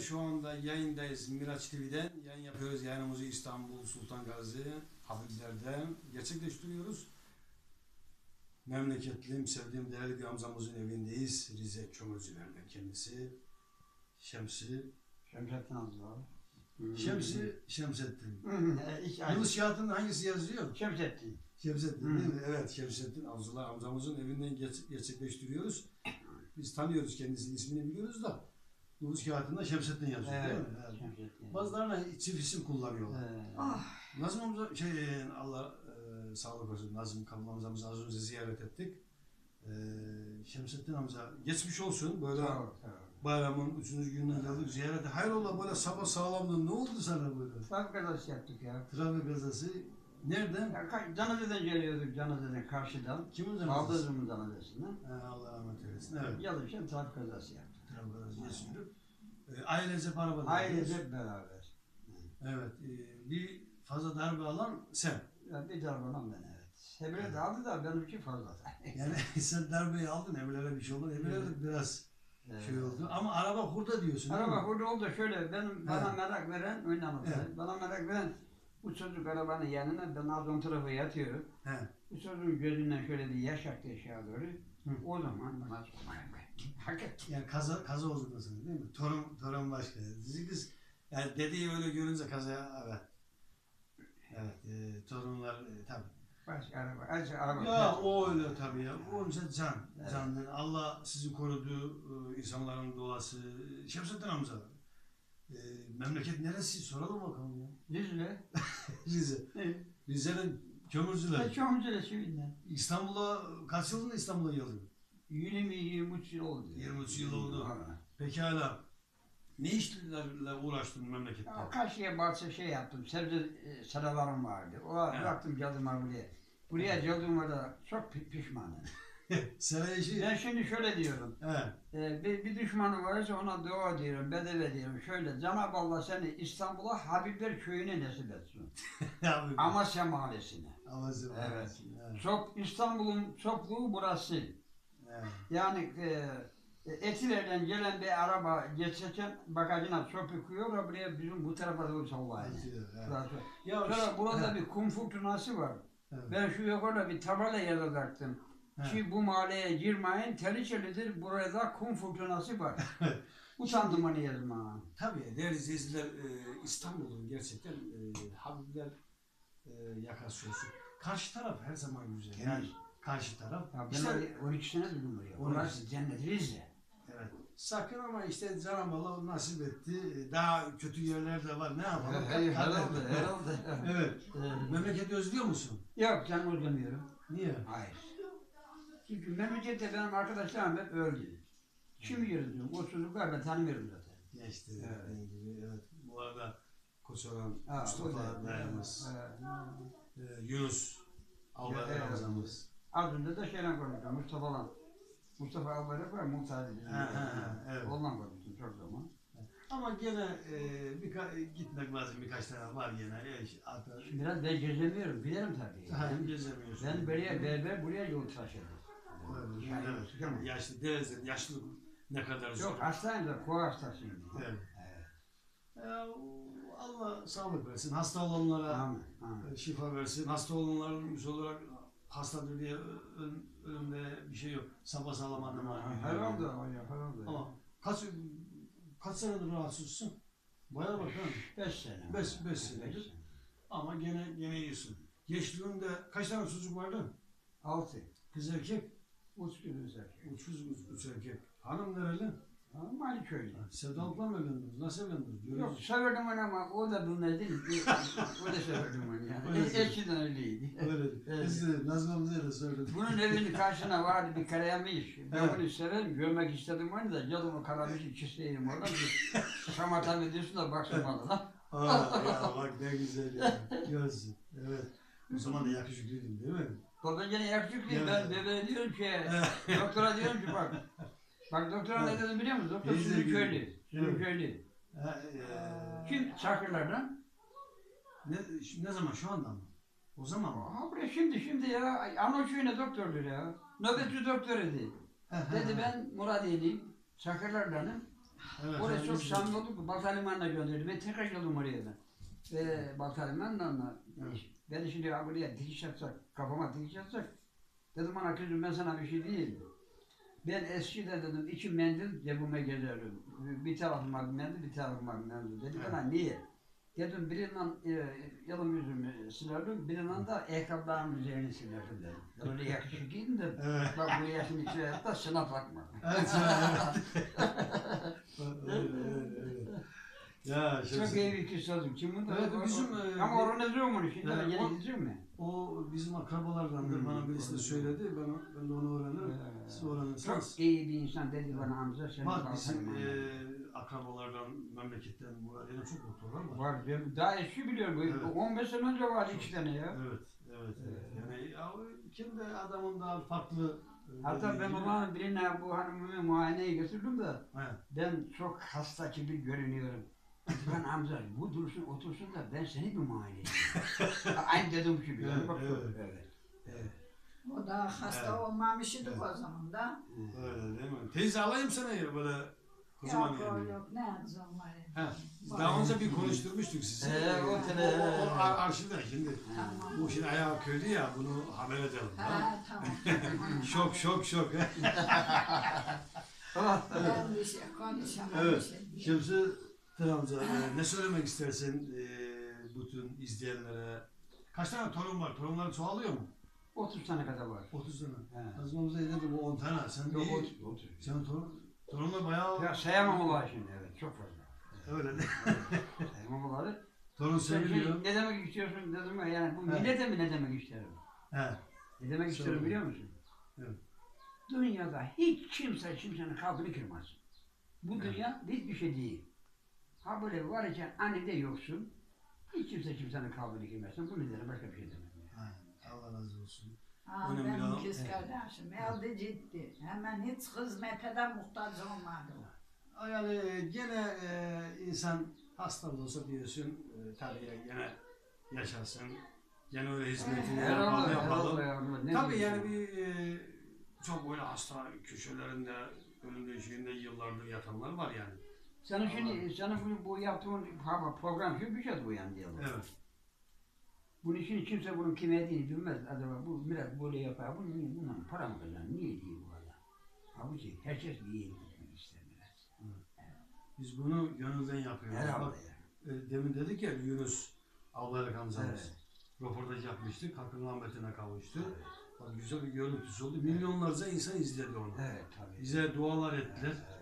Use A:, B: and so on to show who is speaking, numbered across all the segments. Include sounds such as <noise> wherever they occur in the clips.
A: şu anda yayındayız Miraç TV'den. Yayın yapıyoruz. Yayınımızı İstanbul Sultan Gazi Habibler'den gerçekleştiriyoruz. Memleketlim, sevdiğim değerli bir amcamızın evindeyiz. Rize Kömürcüler'den kendisi. Şemsi.
B: Şemsettin Abdullah.
A: Şemsi Şemsettin.
B: İlk
A: Yunus kağıtında hangisi yazıyor?
B: Şemsettin.
A: Şemsettin değil mi? Evet Şemsettin Avcılar amcamızın evinden gerçekleştiriyoruz. Biz tanıyoruz kendisini, ismini biliyoruz da nüfus kağıdında Şemsettin yazıyor değil
B: Evet.
A: mi? Evet.
B: Şemsettin.
A: Bazılarına çift isim kullanıyorlar.
B: Ee,
A: Nazım amca, şey Allah e, sağlık olsun Nazım Kamil amcamızı az önce ziyaret ettik. E, Şemsettin amca geçmiş olsun böyle
B: sağ ol.
A: bayramın üçüncü gününe geldik ziyarete. Hayrola böyle sabah sağlamdın ne oldu sana böyle?
B: Trafik kazası yaptık ya.
A: Trafik kazası nereden?
B: ya Canazeden geliyorduk Canazeden karşıdan.
A: Kimin canı?
B: Aldızımın Canazesinden.
A: Allah rahmet eylesin. Evet.
B: Gelirken trafik kazası yaptık.
A: Trafik kazası geçirdik. E, ailecek arabada.
B: Ailecek beraber.
A: Evet. e, bir fazla darbe alan sen.
B: Ya bir darbalan ben evet. Hebre de aldı da benimki fazla. <laughs>
A: Yani <laughs> sen darbeyi aldın evlere bir şey oldu. Evlere biraz
B: Ee,
A: şey oldu. Ama araba hurda diyorsun.
B: Araba burada oldu şöyle benim bana
A: Evet.
B: merak veren öyle anlatayım.
A: Evet.
B: Bana merak veren bu çocuk arabanın yanına ben az ön tarafa yatıyorum.
A: He.
B: Bu çocuğun gözünden şöyle bir yaş aktı aşağı doğru.
A: Hı.
B: O zaman bana sormaya Hakikaten.
A: Yani kaza kaza diyorsun değil mi? Torun torun başka. Dizi kız yani dediği öyle görünce kaza evet. Evet, e, torunlar e, tabii.
B: Başka araba, acı araba.
A: Ya o öyle tabii ya. O önce can.
B: Evet.
A: Candan. Allah sizi koruduğu e, insanların duası. Şemsettin amca. E, memleket neresi? Soralım bakalım ya. Rize. <laughs>
B: Evet.
A: Rize'nin kömürcüler.
B: Ben çok önce şimdiden.
A: İstanbul'a kaç yılında İstanbul'a geldin?
B: 20 23 yıl oldu.
A: 23 yıl oldu.
B: Ha.
A: Pekala. Ne işlerle uğraştın memlekette?
B: Ya Karşıya bahçe şey yaptım, sebze e, seralarım vardı. O
A: Evet.
B: bıraktım ha buraya. Buraya geldiğim da çok pi- pişmanım. <laughs>
A: Saray işi.
B: Ben şimdi şöyle diyorum.
A: He.
B: e, bir, bir düşmanım varsa ona dua diyorum, bedeve diyorum. Şöyle, Cenab-ı Allah seni İstanbul'a Habibler köyüne nasip etsin. <laughs> Amasya mahallesine.
A: Ama sen-
B: Evet.
A: Evet.
B: Çok İstanbul'un çokluğu burası.
A: Evet.
B: Yani e, Etiler'den gelen bir araba geçerken bagajına çöp yıkıyor buraya bizim bu tarafa doğru sallayın.
A: Evet.
B: Burası.
A: Ya
B: Sonra burada
A: He.
B: bir kum fırtınası var.
A: Evet.
B: Ben şu yukarıda bir tabela yazacaktım.
A: He.
B: Ki bu mahalleye girmeyin, tehlikelidir, burada kum fırtınası var. <laughs> Utandım onu yazma.
A: Tabii değerli izleyiciler e, İstanbul'un gerçekten e, Habibler e, yakası olsun. Karşı taraf her zaman güzel.
B: Temiz.
A: Yani karşı taraf.
B: Ya ben
A: İşte-
B: oraya 12 sene durdum buraya.
A: 12.
B: Orası cennet Rize.
A: Evet. Sakın ama işte Cenab-ı Allah nasip etti. Daha kötü yerler de var. Ne yapalım?
B: Herhalde,
A: Kader.
B: herhalde.
A: Evet.
B: Ee,
A: Memleketi özlüyor musun?
B: Yok ben özlemiyorum.
A: Niye?
B: Hayır. Çünkü memlekette benim arkadaşlarım hep öldü. Şimdi yürüdüm. O çocuklar ben tanımıyorum zaten.
A: Geçti.
B: Evet.
A: gibi. Evet. Bu arada
B: o
A: Mustafa
B: da-
A: dayımız, e, Yunus, Albay
B: Evet.
A: amcamız.
B: Önce de şeyle konuştum. Mustafa'la. Mustafa Albayrak var.
A: Ha, ha, evet.
B: Onunla konuştum çok zaman.
A: Ama gene e, birka- gitmek lazım birkaç tane var gene. Ya işte hatta
B: Biraz ben gezemiyorum. Bilirim tabii.
A: Ha,
B: Ben,
A: gezemiyorsun.
B: ben buraya berber buraya yol taşıdım.
A: Evet,
B: Yani
A: evet.
B: çıkamam.
A: Yaşlı, derezin, yaşlı ne kadar zor.
B: Yok hastayım da koa hastasıyım.
A: Evet. Ya, Allah sağlık versin. Hasta olanlara
B: Amin. Amin.
A: e, şifa versin. Hasta olanların yüz olarak hastadır diye ölümde bir şey yok. Sabah sağlam adama.
B: Herhalde o ya herhalde.
A: Ama kaç kaç senedir rahatsızsın? Bayağı bak ha.
B: Beş sene.
A: Beş- beş senedir. Ama gene gene iyisin. Gençliğinde kaç tane çocuk vardı?
B: Altı.
A: Kız erkek.
B: Erkek.
A: Üç kız, üç, üç erkek. Hanım nereli?
B: Ama Mali köyü.
A: Sevdalıkla mı evlendiniz? Nasıl evlendiniz?
B: Yok
A: Görüyoruz.
B: severdim onu ama o da bilmez değil. o da severdim onu yani.
A: Öyle sever.
B: Eskiden öyleydi.
A: Öyle.
B: Evet.
A: Biz de Nazım amcaya da söyledik.
B: Bunun evinin karşısına vardı bir karayamış. Ben
A: Evet.
B: bunu severim, görmek istedim onu da. Geldim o karayamış ikisiydim oradan. Şamata mı diyorsun da baksın bana da.
A: Aa, ya bak ne güzel ya. Görsün. Evet. O zaman da yakışıklıydın değil mi?
B: Oradan gene yakışıklıyım.
A: Evet.
B: Ben bebeğe diyorum ki, doktora diyorum ki bak. Bak doktora ne dedim biliyor musun? Doktor
A: Teyze
B: sizin
A: gibi.
B: köylü. Sizin
A: Evet.
B: köylü.
A: Ha, e,
B: Kim? Çakırlardan.
A: ne, ne zaman? Şu anda mı? O zaman mı?
B: Ha buraya şimdi şimdi ya. Ana köyüne doktordur ya. Nöbetçi doktor idi. Dedi ben Muradiyeliyim. Çakırlardanım.
A: Evet, evet,
B: çok
A: biz-
B: samimi oldu ki Balta Limanı'na gönderdi. Ben tekrar geldim oraya da. Ve Balta Limanı'na
A: Evet.
B: beni şimdi ya buraya dikiş atsak, kafama dikiş atsak dedim bana kızım ben sana bir şey diyeyim. Ben eskiden dedim iki mendil cebime gezerdim. Bir tarafıma mendil, bir tarafıma mendil. Dedi bana niye? Dedim birinden e, yalın yüzümü silerdim, birinden de ayakkabılarımın üzerini silerdim dedim. Öyle yakışık giydim de
A: Evet.
B: bak bu yaşın içine hatta şına takma.
A: Evet, evet. evet, evet, evet. Ya
B: Çok iyi bir kız oldum. Kim bunu?
A: Evet, bizim, e,
B: Ama organize mu şimdi?
A: Evet,
B: Ben yeni
A: o-
B: gideceğim mi?
A: o bizim akrabalardandır.
B: Hmm,
A: Bana birisi de söyledi. Ben, ben de onu öğrenirim.
B: Ee,
A: Siz öğrenirsiniz.
B: Çok iyi bir insan dedi bana Hamza.
A: Var
B: Balta
A: bizim e, akrabalardan, memleketten, Muradiye'den çok doktorlar var.
B: Var ben daha eski biliyorum. Bu
A: Evet.
B: 15 sene önce vardı iki tane ya.
A: Evet, evet, evet.
B: Evet.
A: Yani ya, kendi adamın da farklı e,
B: Hatta
A: dediği
B: ben
A: gibi-
B: birine bu hanımımı muayeneye götürdüm de
A: He,
B: ben çok hasta gibi görünüyorum. Ben Hamza bu dursun otursun da ben seni bir muayene edeyim. <laughs> Aynı dediğim gibi.
A: Evet,
B: bak,
A: evet.
B: evet.
A: evet.
C: O da hasta
A: Evet.
C: olmamış idik
A: Evet.
C: o zaman da.
A: Öyle değil mi? Teyze alayım sana ya böyle kocaman
C: Yok
A: yani.
C: yok ne yapacağım var ya.
A: Daha önce bir konuşturmuştuk sizi.
B: Ee, o
A: o,
B: tele-
A: o, o ar- arşivde şimdi.
C: Tamam.
A: Bu şimdi ayağı köylü ya bunu haber edelim. tamam?
C: Ha tamam. <laughs>
A: şok şok şok. <laughs>
C: ben bir şey konuşamam
A: Evet.
C: bir
A: amca e, ne söylemek istersin e, bütün izleyenlere? Kaç tane torun var? Torunlar çoğalıyor mu?
B: 30 tane kadar var.
A: 30 tane.
B: He.
A: Amca dedi bu 10 tane. Sen
B: Yok
A: iyi.
B: 30. 30.
A: Senin torun, torunlar bayağı
B: Ya sayamam olayı şimdi evet çok fazla.
A: öyle de.
B: sayamam olayı.
A: Torun
B: Sen
A: seviliyor.
B: ne demek istiyorsun dedim ya yani bu
A: Evet.
B: millete mi ne demek isterim?
A: He.
B: Ne demek istiyorum biliyor musun?
A: Evet.
B: Dünyada hiç kimse kimsenin kalbini kırmaz. Bu dünya hiçbir şey değil. Ha böyle varken anide yoksun. Hiç kimse kimsenin kalbini kırmazsın. Bu nedeni başka bir şey.
A: Aynen. Allah razı olsun.
C: Ha,
A: Önemli
C: benim
A: olan-
C: kız
A: Evet.
C: kardeşim geldi ciddi. Hemen hiç hizmete de muhtaç olmadı.
A: Yani gene e, insan hasta olsa diyorsun e, tabii ya gene yaşasın. Gene öyle hizmetini yapalım yapalım.
B: herhalde. Ne
A: Tabii yani bir e, çok böyle hasta köşelerinde döşeğinde yıllardır yatanlar var yani.
B: Senin şimdi, senin bu, bu yaptığın program şu bir şey bu yani diyorlar.
A: Evet.
B: Bunun için kimse bunun kim ettiğini bilmez. Acaba bu millet böyle yapar. Bu niye bundan para mı kazanır? Niye diyor bu adam? Halbuki herkes yere gitmek ister biraz.
A: Biz bunu gönülden yapıyoruz.
B: Herhalde
A: Bak, e, demin dedik ya Yunus Albayrak amcamız.
B: Evet.
A: Röportaj yapmıştık. Hakkın rahmetine kavuştu.
B: Evet.
A: Bak, güzel bir görüntüsü oldu. Milyonlarca insan izledi onu.
B: Evet tabii.
A: Bize dualar ettiler.
B: Evet.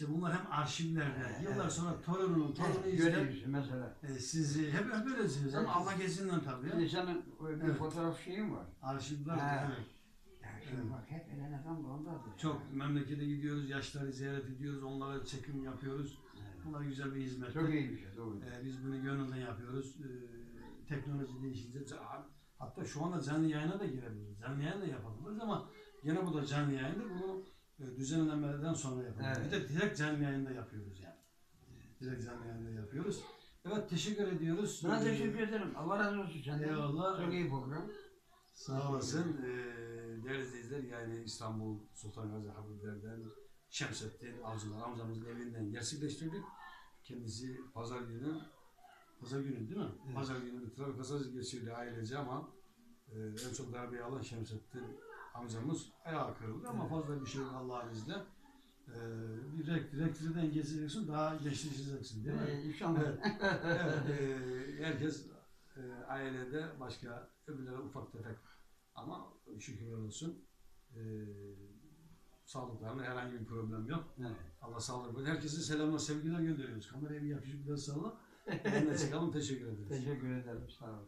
A: İşte bunlar hem arşivlerde.
B: Evet,
A: Yıllar
B: evet.
A: sonra torununun torunu
B: Evet. Görüyorsun mesela.
A: E, sizi hep hep öylesiniz ama. Allah gezinden tabii ya.
B: Senin bir
A: Evet.
B: fotoğraf şeyin var.
A: Arşivler
B: Ha.
A: evet.
B: Ya şimdi
A: Evet.
B: bak hep elen adam da ondadır.
A: Çok memlekete gidiyoruz, yaşları ziyaret ediyoruz, onlara çekim yapıyoruz.
B: Evet.
A: Bunlar güzel bir hizmet.
B: Çok iyi bir şey doğru.
A: E, biz bunu gönülden yapıyoruz. E, teknoloji değişince hatta şu anda canlı yayına da girebiliriz. Canlı yayın da yapabiliriz ama gene bu da canlı yayında bunu düzenlemelerden sonra yapıyoruz.
B: Evet.
A: Bir de direkt canlı yayında yapıyoruz yani. Direkt canlı yayında yapıyoruz. Evet teşekkür ediyoruz.
B: Ben
A: E,
B: teşekkür ederim. Allah razı olsun senden.
A: Eyvallah.
B: Çok iyi program.
A: Sağ olasın. Ee, değerli izleyiciler yani İstanbul Sultan Gazi Habibler'den Şemsettin Avcılar amcamızın evinden gerçekleştirdik. Kendisi pazar günü, pazar günü değil mi?
B: Evet.
A: Pazar günü bir trafik kazası geçirdi ailece ama e, en çok darbeyi alan Şemsettin amcamız ayağı kırıldı ama fazla bir şey yok Allah'ın izniyle. Ee, bir rek, rektriden geçeceksin daha gençleşeceksin değil mi?
B: Ee, inşallah.
A: Evet. <laughs> evet, e, herkes e, ailede başka öbürleri ufak tefek ama şükürler olsun e, sağlıklarında herhangi bir problem yok.
B: Evet.
A: Allah sağlık versin. Herkese selamlar, sevgiler gönderiyoruz. Kameraya bir yakışıklı salla. Onunla çıkalım. Teşekkür ederiz.
B: Teşekkür ederim. Sağ ol.